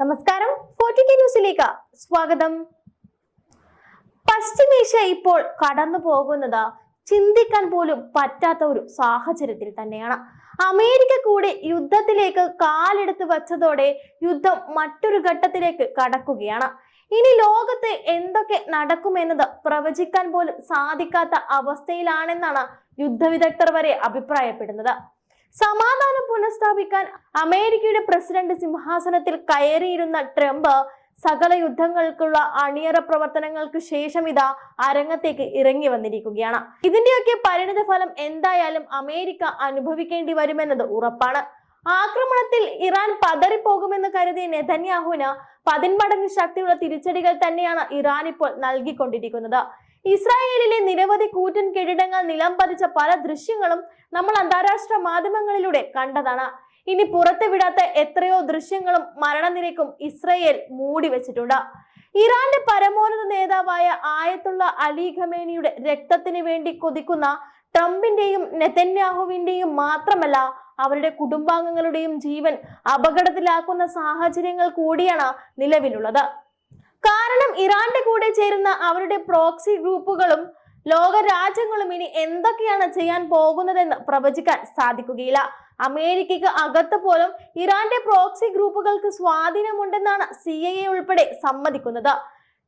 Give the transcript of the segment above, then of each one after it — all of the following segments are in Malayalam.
നമസ്കാരം. ന്യൂസിലേക്ക് സ്വാഗതം. പശ്ചിമേഷ്യ ഇപ്പോൾ കടന്നു പോകുന്നത് ചിന്തിക്കാൻ പോലും പറ്റാത്ത ഒരു സാഹചര്യത്തിൽ തന്നെയാണ്. അമേരിക്ക കൂടി യുദ്ധത്തിലേക്ക് കാലെടുത്ത് വച്ചതോടെ യുദ്ധം മറ്റൊരു ഘട്ടത്തിലേക്ക് കടക്കുകയാണ്. ഇനി ലോകത്ത് എന്തൊക്കെ നടക്കുമെന്നത് പ്രവചിക്കാൻ പോലും സാധിക്കാത്ത അവസ്ഥയിലാണെന്നാണ് യുദ്ധവിദഗ്ധർ വരെ അഭിപ്രായപ്പെടുന്നത്. സമാധാനം പുനഃസ്ഥാപിക്കാൻ അമേരിക്കയുടെ പ്രസിഡന്റ് സിംഹാസനത്തിൽ കയറിയിരുന്ന ട്രംപ് സകല യുദ്ധങ്ങൾക്കുള്ള അണിയറ പ്രവർത്തനങ്ങൾക്ക് ശേഷം ഇതാ അരങ്ങത്തേക്ക് ഇറങ്ങി വന്നിരിക്കുകയാണ്. ഇതിന്റെയൊക്കെ പരിണിത ഫലം എന്തായാലും അമേരിക്ക അനുഭവിക്കേണ്ടി വരുമെന്നത് ഉറപ്പാണ്. ആക്രമണത്തിൽ ഇറാൻ പതറിപ്പോകുമെന്ന് കരുതിയ നെതന്യാഹുവിന് പതിന്മടങ്ങ് ശക്തിയുള്ള തിരിച്ചടികൾ തന്നെയാണ് ഇറാൻ ഇപ്പോൾ നൽകിക്കൊണ്ടിരിക്കുന്നത്. ഇസ്രായേലിലെ നിരവധി കൂറ്റൻ കെട്ടിടങ്ങൾ നിലം പതിച്ച പല ദൃശ്യങ്ങളും നമ്മൾ അന്താരാഷ്ട്ര മാധ്യമങ്ങളിലൂടെ കണ്ടതാണ്. ഇനി പുറത്തു വിടാത്ത എത്രയോ ദൃശ്യങ്ങളും മരണനിരക്കും ഇസ്രയേൽ മൂടി വെച്ചിട്ടുണ്ട്. ഇറാന്റെ പരമോന്നത നേതാവായ ആയത്തുള്ള അലി ഖമേനിയുടെ രക്തത്തിന് വേണ്ടി കൊതിക്കുന്ന ട്രംപിന്റെയും നെതന്യാഹുവിന്റെയും മാത്രമല്ല അവരുടെ കുടുംബാംഗങ്ങളുടെയും ജീവൻ അപകടത്തിലാക്കുന്ന സാഹചര്യങ്ങൾ കൂടിയാണ് നിലവിലുള്ളത്. കാരണം ഇറാന്റെ കൂടെ ചേരുന്ന അവരുടെ പ്രോക്സി ഗ്രൂപ്പുകളും ലോക രാജ്യങ്ങളും ഇനി എന്തൊക്കെയാണ് ചെയ്യാൻ പോകുന്നതെന്ന് പ്രവചിക്കാൻ സാധിക്കുകയില്ല. അമേരിക്കയ്ക്ക് അകത്ത് പോലും ഇറാന്റെ പ്രോക്സി ഗ്രൂപ്പുകൾക്ക് സ്വാധീനമുണ്ടെന്നാണ് സി ഐ എ ഉൾപ്പെടെ സമ്മതിക്കുന്നത്.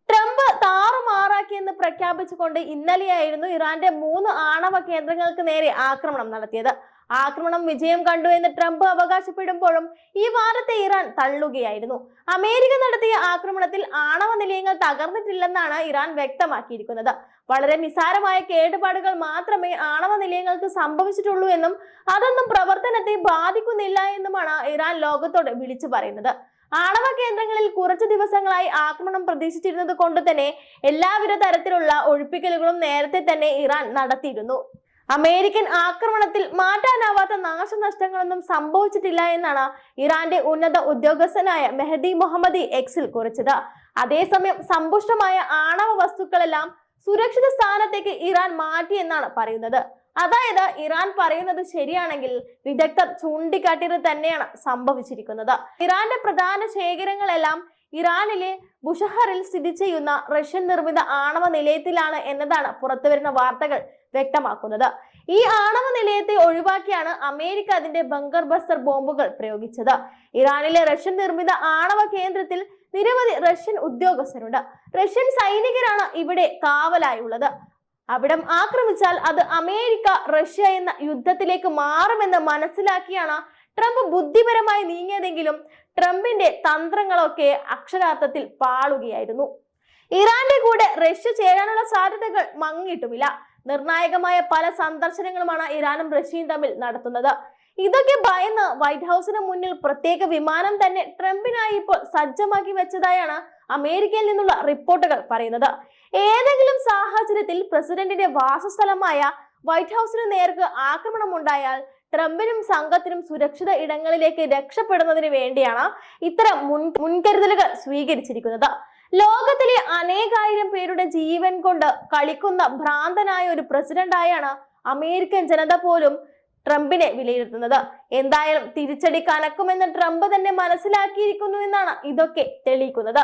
ട്രംപ് താറുമാറാക്കിയെന്ന് പ്രഖ്യാപിച്ചുകൊണ്ട് ഇന്നലെയായിരുന്നു ഇറാന്റെ മൂന്ന് ആണവ കേന്ദ്രങ്ങൾക്ക് നേരെ ആക്രമണം നടത്തിയത്. ആക്രമണം വിജയം കണ്ടു എന്ന് ട്രംപ് അവകാശപ്പെടുമ്പോഴും ഈ വാദത്തെ ഇറാൻ തള്ളുകയായിരുന്നു. അമേരിക്ക നടത്തിയ ആക്രമണത്തിൽ ആണവ നിലയങ്ങൾ തകർന്നിട്ടില്ലെന്നാണ് ഇറാൻ വ്യക്തമാക്കിയിരിക്കുന്നത്. വളരെ നിസാരമായ കേടുപാടുകൾ മാത്രമേ ആണവ നിലയങ്ങൾക്ക് സംഭവിച്ചിട്ടുള്ളൂ എന്നും അതൊന്നും പ്രവർത്തനത്തെ ബാധിക്കുന്നില്ല എന്നുമാണ് ഇറാൻ ലോകത്തോട് വിളിച്ചു പറയുന്നത്. ആണവ കേന്ദ്രങ്ങളിൽ കുറച്ചു ദിവസങ്ങളായി ആക്രമണം പ്രതീക്ഷിച്ചിരുന്നത് കൊണ്ട് തന്നെ എല്ലാവിധ തരത്തിലുള്ള ഒഴിപ്പിക്കലുകളും നേരത്തെ തന്നെ ഇറാൻ നടത്തിയിരുന്നു. അമേരിക്കൻ ആക്രമണത്തിൽ മാറ്റാനാവാത്ത നാശനഷ്ടങ്ങളൊന്നും സംഭവിച്ചിട്ടില്ല എന്നാണ് ഇറാന്റെ ഉന്നത ഉദ്യോഗസ്ഥനായ മെഹദി മുഹമ്മദി എക്സിൽ കുറിച്ചത്. അതേസമയം സമ്പുഷ്ടമായ ആണവ വസ്തുക്കളെല്ലാം സുരക്ഷിത സ്ഥാനത്തേക്ക് ഇറാൻ മാറ്റി എന്നാണ് പറയുന്നത്. അതായത് ഇറാൻ പറയുന്നത് ശരിയാണെങ്കിൽ വിദഗ്ധർ ചൂണ്ടിക്കാട്ടിയത് തന്നെയാണ് സംഭവിച്ചിരിക്കുന്നത്. ഇറാന്റെ പ്രധാന ശേഖരങ്ങളെല്ലാം ഇറാനിലെ ബുഷഹറിൽ സ്ഥിതി ചെയ്യുന്ന റഷ്യൻ നിർമ്മിത ആണവ നിലയത്തിലാണ് എന്നതാണ് പുറത്തുവരുന്ന വാർത്തകൾ വ്യക്തമാക്കുന്നത്. ഈ ആണവ നിലയത്തെ ഒഴിവാക്കിയാണ് അമേരിക്ക അതിന്റെ ബങ്കർ ബസ്റ്റർ ബോംബുകൾ പ്രയോഗിച്ചത്. ഇറാനിലെ റഷ്യൻ നിർമ്മിത ആണവ കേന്ദ്രത്തിൽ നിരവധി റഷ്യൻ ഉദ്യോഗസ്ഥരുണ്ട്. റഷ്യൻ സൈനികരാണ് ഇവിടെ കാവലായുള്ളത്. അവിടം ആക്രമിച്ചാൽ അത് അമേരിക്ക റഷ്യ എന്ന യുദ്ധത്തിലേക്ക് മാറുമെന്ന് മനസ്സിലാക്കിയാണ് ട്രംപ് ബുദ്ധിപരമായി നീങ്ങിയതെങ്കിലും ട്രംപിന്റെ തന്ത്രങ്ങളൊക്കെ അക്ഷരാർത്ഥത്തിൽ പാളുകയായിരുന്നു. ഇറാന്റെ കൂടെ റഷ്യ ചേരാനുള്ള സാധ്യതകൾ മങ്ങിയിട്ടുമില്ല നിർണായകമായ പല സന്ദർശനങ്ങളുമാണ് ഇറാനും റഷ്യയും തമ്മിൽ നടത്തുന്നത്. ഇതൊക്കെ ഭയന്ന് വൈറ്റ് ഹൗസിന് മുന്നിൽ പ്രത്യേക വിമാനം തന്നെ ട്രംപിനായി ഇപ്പോൾ സജ്ജമാക്കി വെച്ചതായാണ് അമേരിക്കയിൽ നിന്നുള്ള റിപ്പോർട്ടുകൾ പറയുന്നത്. ഏതെങ്കിലും സാഹചര്യത്തിൽ പ്രസിഡന്റിന്റെ വാസസ്ഥലമായ വൈറ്റ് ഹൗസിന് നേർക്ക് ആക്രമണം ഉണ്ടായാൽ ട്രംപിനും സംഘത്തിനും സുരക്ഷിത ഇടങ്ങളിലേക്ക് രക്ഷപ്പെടുന്നതിന് വേണ്ടിയാണ് ഇത്തരം മുൻ മുൻകരുതലുകൾ സ്വീകരിച്ചിരിക്കുന്നത്. ലോകത്തിലെ അനേകായിരം പേരുടെ ജീവൻ കൊണ്ട് കളിക്കുന്ന ഭ്രാന്തനായ ഒരു പ്രസിഡന്റായാണ് അമേരിക്കൻ ജനത പോലും ട്രംപിനെ വിലയിരുത്തുന്നത്. എന്തായാലും തിരിച്ചടി കനക്കുമെന്ന് ട്രംപ് തന്നെ മനസ്സിലാക്കിയിരിക്കുന്നു എന്നാണ് ഇതൊക്കെ തെളിയിക്കുന്നത്.